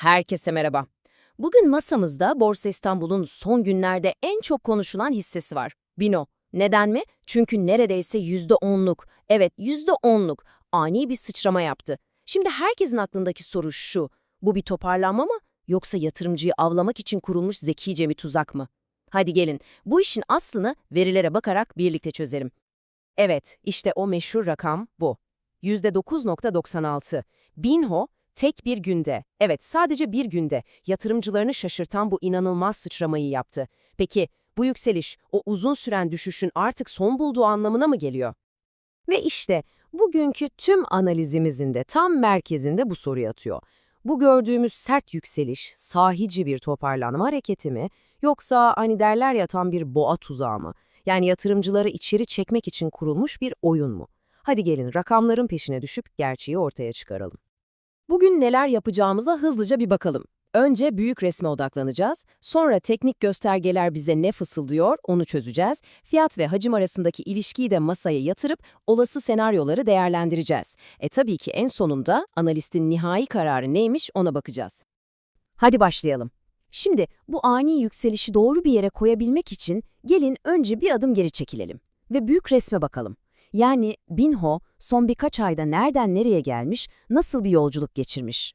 Herkese merhaba. Bugün masamızda Borsa İstanbul'un son günlerde en çok konuşulan hissesi var. Bino. Neden mi? Çünkü neredeyse %10'luk, evet %10'luk ani bir sıçrama yaptı. Şimdi herkesin aklındaki soru şu, bu bir toparlanma mı yoksa yatırımcıyı avlamak için kurulmuş zekice bir tuzak mı? Hadi gelin, bu işin aslını verilere bakarak birlikte çözelim. Evet, işte o meşhur rakam bu. %9.96. Binho, tek bir günde, evet sadece bir günde yatırımcılarını şaşırtan bu inanılmaz sıçramayı yaptı. Peki bu yükseliş o uzun süren düşüşün artık son bulduğu anlamına mı geliyor? Ve işte bugünkü tüm analizimizin de tam merkezinde bu soruyu atıyor. Bu gördüğümüz sert yükseliş sahici bir toparlanma hareketi mi yoksa hani derler ya tam bir boğa tuzağı mı? Yani yatırımcıları içeri çekmek için kurulmuş bir oyun mu? Hadi gelin rakamların peşine düşüp gerçeği ortaya çıkaralım. Bugün neler yapacağımıza hızlıca bir bakalım. Önce büyük resme odaklanacağız, sonra teknik göstergeler bize ne fısıldıyor onu çözeceğiz, fiyat ve hacim arasındaki ilişkiyi de masaya yatırıp olası senaryoları değerlendireceğiz. E tabii ki en sonunda analistin nihai kararı neymiş ona bakacağız. Hadi başlayalım. Şimdi bu ani yükselişi doğru bir yere koyabilmek için gelin önce bir adım geri çekilelim ve büyük resme bakalım. Yani Binho son birkaç ayda nereden nereye gelmiş, nasıl bir yolculuk geçirmiş?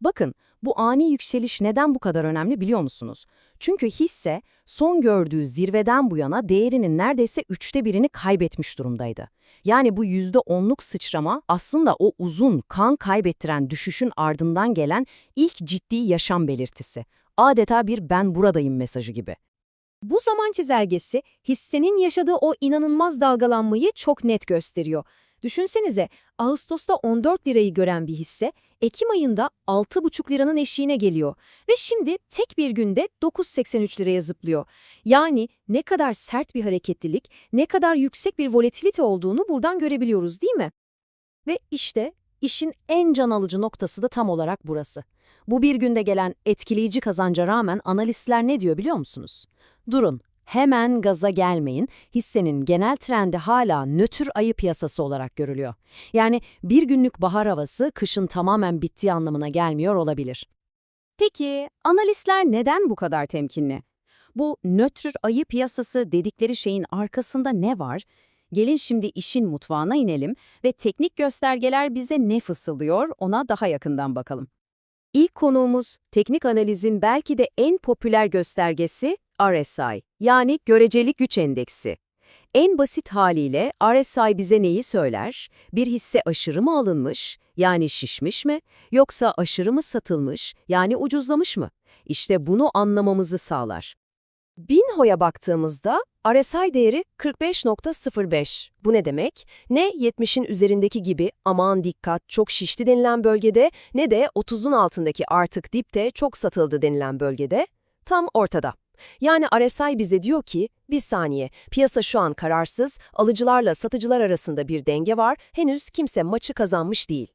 Bakın, bu ani yükseliş neden bu kadar önemli biliyor musunuz? Çünkü hisse son gördüğü zirveden bu yana değerinin neredeyse üçte birini kaybetmiş durumdaydı. Yani bu yüzde onluk sıçrama aslında o uzun kan kaybettiren düşüşün ardından gelen ilk ciddi yaşam belirtisi. Adeta bir ben buradayım mesajı gibi. Bu zaman çizelgesi hissenin yaşadığı o inanılmaz dalgalanmayı çok net gösteriyor. Düşünsenize Ağustos'ta 14 lirayı gören bir hisse Ekim ayında 6,5 liranın eşiğine geliyor ve şimdi tek bir günde 9.83 liraya zıplıyor. Yani ne kadar sert bir hareketlilik, ne kadar yüksek bir volatilite olduğunu buradan görebiliyoruz değil mi? Ve işte işin en can alıcı noktası da tam olarak burası. Bu bir günde gelen etkileyici kazanca rağmen analistler ne diyor biliyor musunuz? Durun, hemen gaza gelmeyin, hissenin genel trendi hala nötr ayı piyasası olarak görülüyor. Yani bir günlük bahar havası kışın tamamen bittiği anlamına gelmiyor olabilir. Peki, analistler neden bu kadar temkinli? Bu nötr ayı piyasası dedikleri şeyin arkasında ne var? Gelin şimdi işin mutfağına inelim ve teknik göstergeler bize ne fısıldıyor ona daha yakından bakalım. İlk konuğumuz teknik analizin belki de en popüler göstergesi RSI yani göreceli güç endeksi. En basit haliyle RSI bize neyi söyler? Bir hisse aşırı mı alınmış, yani şişmiş mi, yoksa aşırı mı satılmış, yani ucuzlamış mı? İşte bunu anlamamızı sağlar. Binho'ya baktığımızda RSI değeri 45.05. Bu ne demek? Ne 70'in üzerindeki gibi aman dikkat çok şişti denilen bölgede ne de 30'un altındaki artık dipte çok satıldı denilen bölgede. Tam ortada. Yani RSI bize diyor ki, bir saniye, piyasa şu an kararsız, alıcılarla satıcılar arasında bir denge var, henüz kimse maçı kazanmış değil.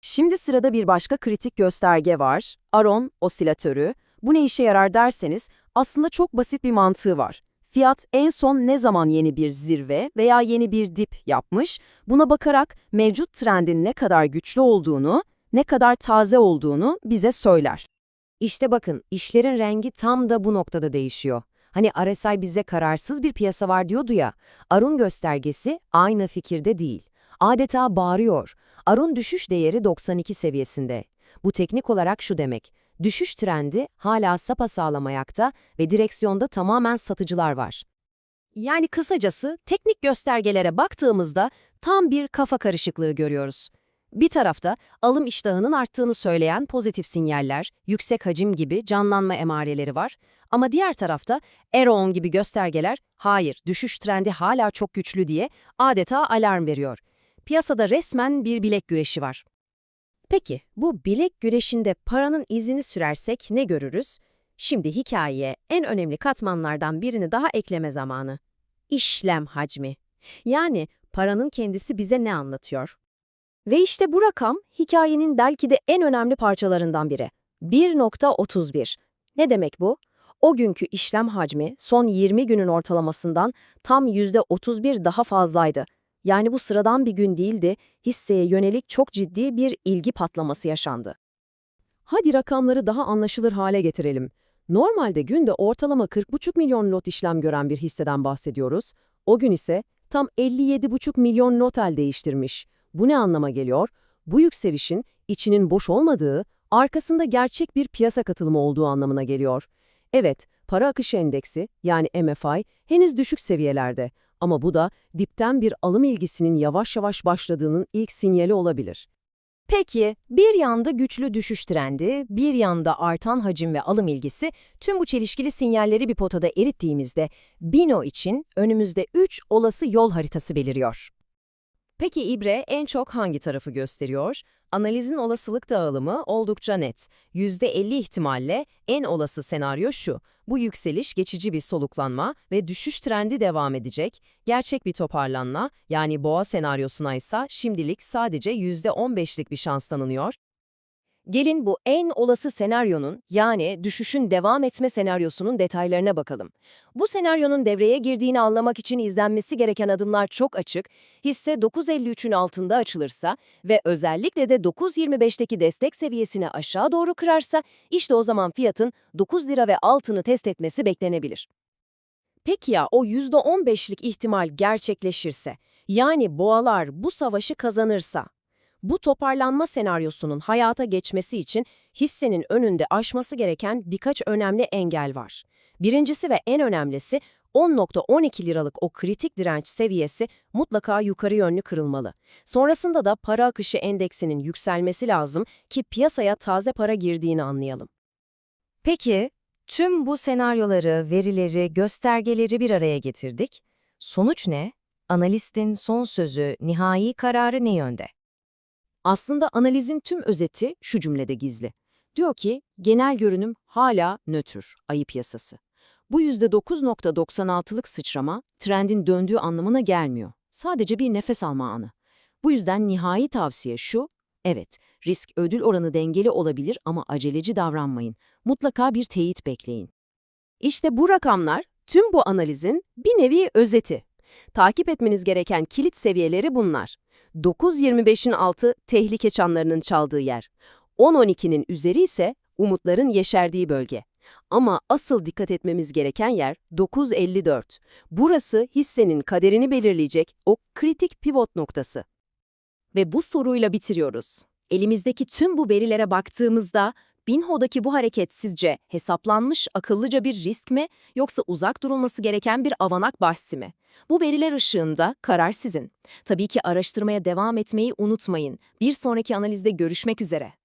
Şimdi sırada bir başka kritik gösterge var, Aron osilatörü. Bu ne işe yarar derseniz, aslında çok basit bir mantığı var. Fiyat en son ne zaman yeni bir zirve veya yeni bir dip yapmış, buna bakarak mevcut trendin ne kadar güçlü olduğunu, ne kadar taze olduğunu bize söyler. İşte bakın, işlerin rengi tam da bu noktada değişiyor. Hani RSI bize kararsız bir piyasa var diyordu ya, Arun göstergesi aynı fikirde değil. Adeta bağırıyor. Arun düşüş değeri 92 seviyesinde. Bu teknik olarak şu demek, düşüş trendi hala sapasağlam ayakta ve direksiyonda tamamen satıcılar var. Yani kısacası teknik göstergelere baktığımızda tam bir kafa karışıklığı görüyoruz. Bir tarafta alım iştahının arttığını söyleyen pozitif sinyaller, yüksek hacim gibi canlanma emareleri var. Ama diğer tarafta Eron gibi göstergeler, hayır düşüş trendi hala çok güçlü diye adeta alarm veriyor. Piyasada resmen bir bilek güreşi var. Peki bu bilek güreşinde paranın izini sürersek ne görürüz? Şimdi hikayeye en önemli katmanlardan birini daha ekleme zamanı. İşlem hacmi. Yani paranın kendisi bize ne anlatıyor? Ve işte bu rakam hikayenin belki de en önemli parçalarından biri. 1.31. Ne demek bu? O günkü işlem hacmi son 20 günün ortalamasından tam %31 daha fazlaydı. Yani bu sıradan bir gün değildi, hisseye yönelik çok ciddi bir ilgi patlaması yaşandı. Hadi rakamları daha anlaşılır hale getirelim. Normalde günde ortalama 40,5 milyon lot işlem gören bir hisseden bahsediyoruz. O gün ise tam 57,5 milyon lot el değiştirmiş. Bu ne anlama geliyor? Bu yükselişin içinin boş olmadığı, arkasında gerçek bir piyasa katılımı olduğu anlamına geliyor. Evet, para akışı endeksi yani MFI henüz düşük seviyelerde ama bu da dipten bir alım ilgisinin yavaş yavaş başladığının ilk sinyali olabilir. Peki, bir yanda güçlü düşüş trendi, bir yanda artan hacim ve alım ilgisi, tüm bu çelişkili sinyalleri bir potada erittiğimizde Bino için önümüzde 3 olası yol haritası beliriyor. Peki İbre en çok hangi tarafı gösteriyor? Analizin olasılık dağılımı oldukça net. %50 ihtimalle en olası senaryo şu. Bu yükseliş geçici bir soluklanma ve düşüş trendi devam edecek. Gerçek bir toparlanma, yani boğa senaryosuna ise şimdilik sadece %15'lik bir şans tanınıyor. Gelin bu en olası senaryonun yani düşüşün devam etme senaryosunun detaylarına bakalım. Bu senaryonun devreye girdiğini anlamak için izlenmesi gereken adımlar çok açık. Hisse 9.53'ün altında açılırsa ve özellikle de 9.25'teki destek seviyesini aşağı doğru kırarsa işte o zaman fiyatın 9 lira ve altını test etmesi beklenebilir. Peki ya o %15'lik ihtimal gerçekleşirse, yani boğalar bu savaşı kazanırsa? Bu toparlanma senaryosunun hayata geçmesi için hissenin önünde aşması gereken birkaç önemli engel var. Birincisi ve en önemlisi 10.12 liralık o kritik direnç seviyesi mutlaka yukarı yönlü kırılmalı. Sonrasında da para akışı endeksinin yükselmesi lazım ki piyasaya taze para girdiğini anlayalım. Peki, tüm bu senaryoları, verileri, göstergeleri bir araya getirdik. Sonuç ne? Analistin son sözü, nihai kararı ne yönde? Aslında analizin tüm özeti şu cümlede gizli. Diyor ki, genel görünüm hala nötr, ayı piyasası. Bu %9.96'lık sıçrama, trendin döndüğü anlamına gelmiyor. Sadece bir nefes alma anı. Bu yüzden nihai tavsiye şu, evet, risk ödül oranı dengeli olabilir ama aceleci davranmayın. Mutlaka bir teyit bekleyin. İşte bu rakamlar tüm bu analizin bir nevi özeti. Takip etmeniz gereken kilit seviyeleri bunlar. 9.25'in altı tehlike çanlarının çaldığı yer. 10.12'nin üzeri ise umutların yeşerdiği bölge. Ama asıl dikkat etmemiz gereken yer 9.54. Burası hissenin kaderini belirleyecek o kritik pivot noktası. Ve bu soruyla bitiriyoruz. Elimizdeki tüm bu verilere baktığımızda Binho'daki bu hareket sizce hesaplanmış akıllıca bir risk mi yoksa uzak durulması gereken bir avanak bahsi mi? Bu veriler ışığında karar sizin. Tabii ki araştırmaya devam etmeyi unutmayın. Bir sonraki analizde görüşmek üzere.